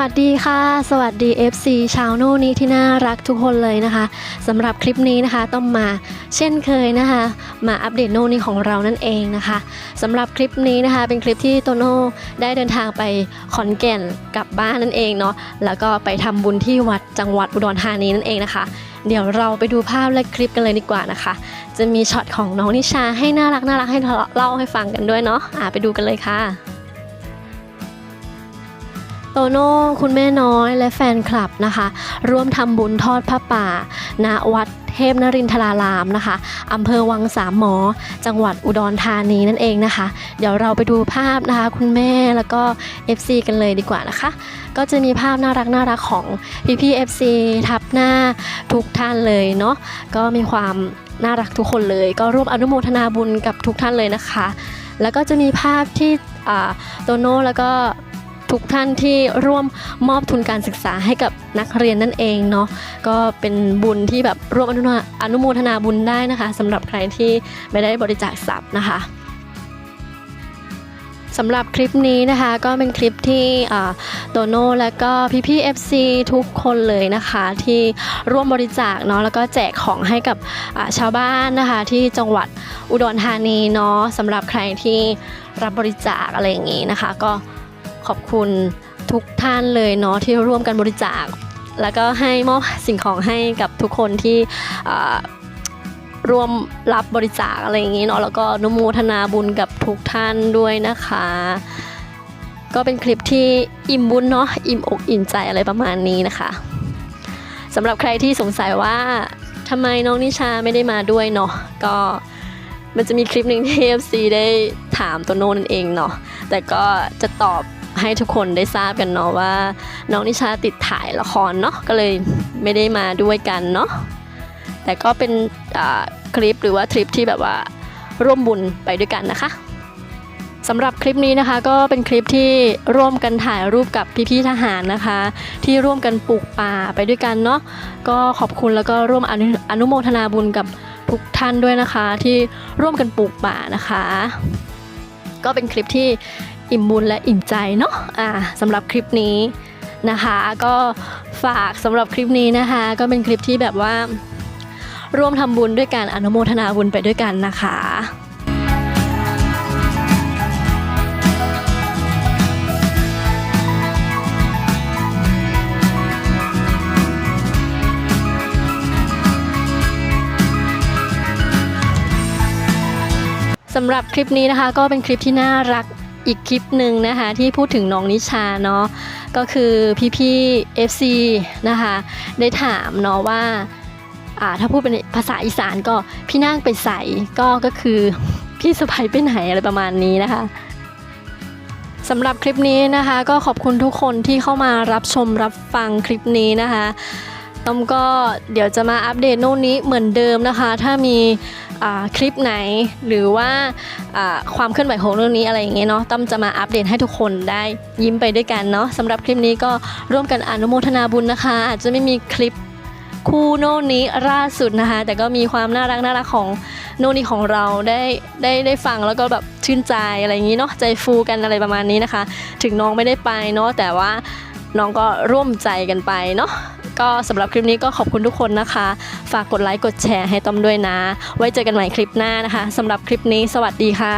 วัสดีค่ะ สวัสดี FC ชาวโน่นี้ที่น่ารักทุกคนเลยนะคะสำหรับคลิปนี้นะคะต้องมาเช่นเคยนะคะ มาอัปเดตโน่นี้ของเรานั่นเองนะคะสำหรับคลิปนี้นะคะ เป็นคลิปที่โตโน่ได้เดินทางไปขอนแก่นกลับบ้านนั่นเองเนาะแล้วก็ไปทำบุญที่วัดจังหวัดอุดรธานีนั่นเองนะคะ เดี๋ยวเราไปดูภาพและคลิปกันเลยดีกว่านะคะ จะมีช็อตของน้องนิชาให้น่ารักน่ารักให้เล่าให้ฟังกันด้วยเนาะอ่าไปดูกันเลยค่ะ โตโน่คุณแม่น้อยและแฟนคลับนะคะ ร่วมทำบุญทอดผ้าป่า ณวัดเทพนรินทรารามนะคะอำเภอวังสามหมอ จังหวัดอุดรธานีนั่นเองนะคะ เดี๋ยวเราไปดูภาพนะคะ คุณแม่แล้วก็ FC กันเลยดีกว่านะคะ ก็จะมีภาพน่ารักน่ารักของพี่พี่ FC ทับหน้าทุกท่านเลยเนาะก็มีความน่ารักทุกคนเลย ก็ร่วมอนุโมทนาบุญกับทุกท่านเลยนะคะ แล้วก็จะมีภาพที่อ่าโตโน่แล้วก็ ทุกท่านที่ร่วมมอบทุนการศึกษาให้กับนักเรียนนั่นเองเนาะก็เป็นบุญที่แบบร่วมอนุโมทนาบุญได้นะคะสำหรับใครที่ไม่ได้บริจาคทรัพย์นะคะสำหรับคลิปนี้นะคะก็เป็นคลิปที่โตโน่และก็พี่ๆ FC ทุกคนเลยนะคะที่ร่วมบริจาคเนาะแล้วก็แจกของให้กับชาวบ้านนะคะที่จังหวัดอุดรธานีเนาะสำหรับใครที่รับบริจาคอะไรอย่างนี้นะคะ ก็ ขอบคุณทุกท่านเลยเนาะที่ร่วมกันบริจาค แล้วก็ให้มอบสิ่งของให้กับทุกคนที่ร่วมรับบริจาคอะไรอย่างนี้เนาะแล้วก็นุโมทนาบุญกับทุกท่านด้วยนะคะ ก็เป็นคลิปที่อิ่มบุญเนาะอิ่มอกอิ่มใจอะไรประมาณนี้นะคะสำหรับใครที่สงสัยว่าทำไมน้องนิชาไม่ได้มาด้วยเนาะก็มันจะมีคลิปหนึ่งที่ FC ได้ถามตัวโน้นั่นเองเนาะแต่ก็จะตอบ ให้ทุกคนได้ทราบกันเนาะว่า น้องนิชาติดถ่ายละครเนาะก็เลยไม่ได้มาด้วยกันเนาะแต่ก็เป็นคลิปหรือว่าทริปที่แบบว่าร่วมบุญไปด้วยกันนะคะสำหรับคลิปนี้นะคะก็เป็นคลิปที่ร่วมกันถ่ายรูปกับพี่ๆทหารนะคะ ที่ร่วมกันปลูกป่าไปด้วยกันเนาะก็ขอบคุณแล้วก็ร่วมอนุอนุโมทนาบุญกับทุกท่านด้วยนะคะ ที่ร่วมกันปลูกป่านะคะ ก็เป็นคลิปที่ อิ่มบุญและอิ่มใจเนาะอ่าสำหรับคลิปนี้นะคะ ก็ฝากสำหรับคลิปนี้นะคะ ก็เป็นคลิปที่แบบว่า ร่วมทำบุญด้วยการอนุโมทนาบุญไปด้วยกันนะคะสำหรับคลิปนี้นะคะก็เป็นคลิปที่น่ารัก อีกคลิปหนึ่งนะคะที่พูดถึงน้องนิชาเนาะก็คือพี่ๆ FC นะคะได้ถามเนาะว่าอ่าถ้าพูดเป็นภาษาอีสานก็พี่นั่งไปใส่ก็ก็คือพี่สะพ้ยไปไหนอะไรประมาณนี้นะคะสำหรับคลิปนี้นะคะ ก็ขอบคุณทุกคนที่เข้ามารับชมรับฟังคลิปนี้นะคะ ต้อมก็เดี๋ยวจะมาอัปเดตโน่นนี้เหมือนเดิมนะคะ ถ้ามีคลิปไหนหรือว่าความเคลื่อนไหวของเรื่องนี้อะไรอย่างเงี้ยเนาะต้อมจะมาอัปเดตให้ทุกคนได้ยิ้มไปด้วยกันเนาะสำหรับคลิปนี้ก็ร่วมกันอนุโมทนาบุญนะคะ อาจจะไม่มีคลิปคู่โน่นนี้ล่าสุดนะคะ แต่ก็มีความน่ารักน่ารักของโน่นนี้ของเราได้ได้ได้ฟังแล้วก็แบบชื่นใจอะไรอย่างงี้เนาะใจฟูกันอะไรประมาณนี้นะคะ ถึงน้องไม่ได้ไปเนาะแต่ว่าน้องก็ร่วมใจกันไปเนาะ ก็สำหรับคลิปนี้ก็ขอบคุณทุกคนนะคะ ฝากกดไลค์กดแชร์ให้ต้อมด้วยนะ ไว้เจอกันใหม่คลิปหน้านะคะสำหรับคลิปนี้สวัสดีค่ะ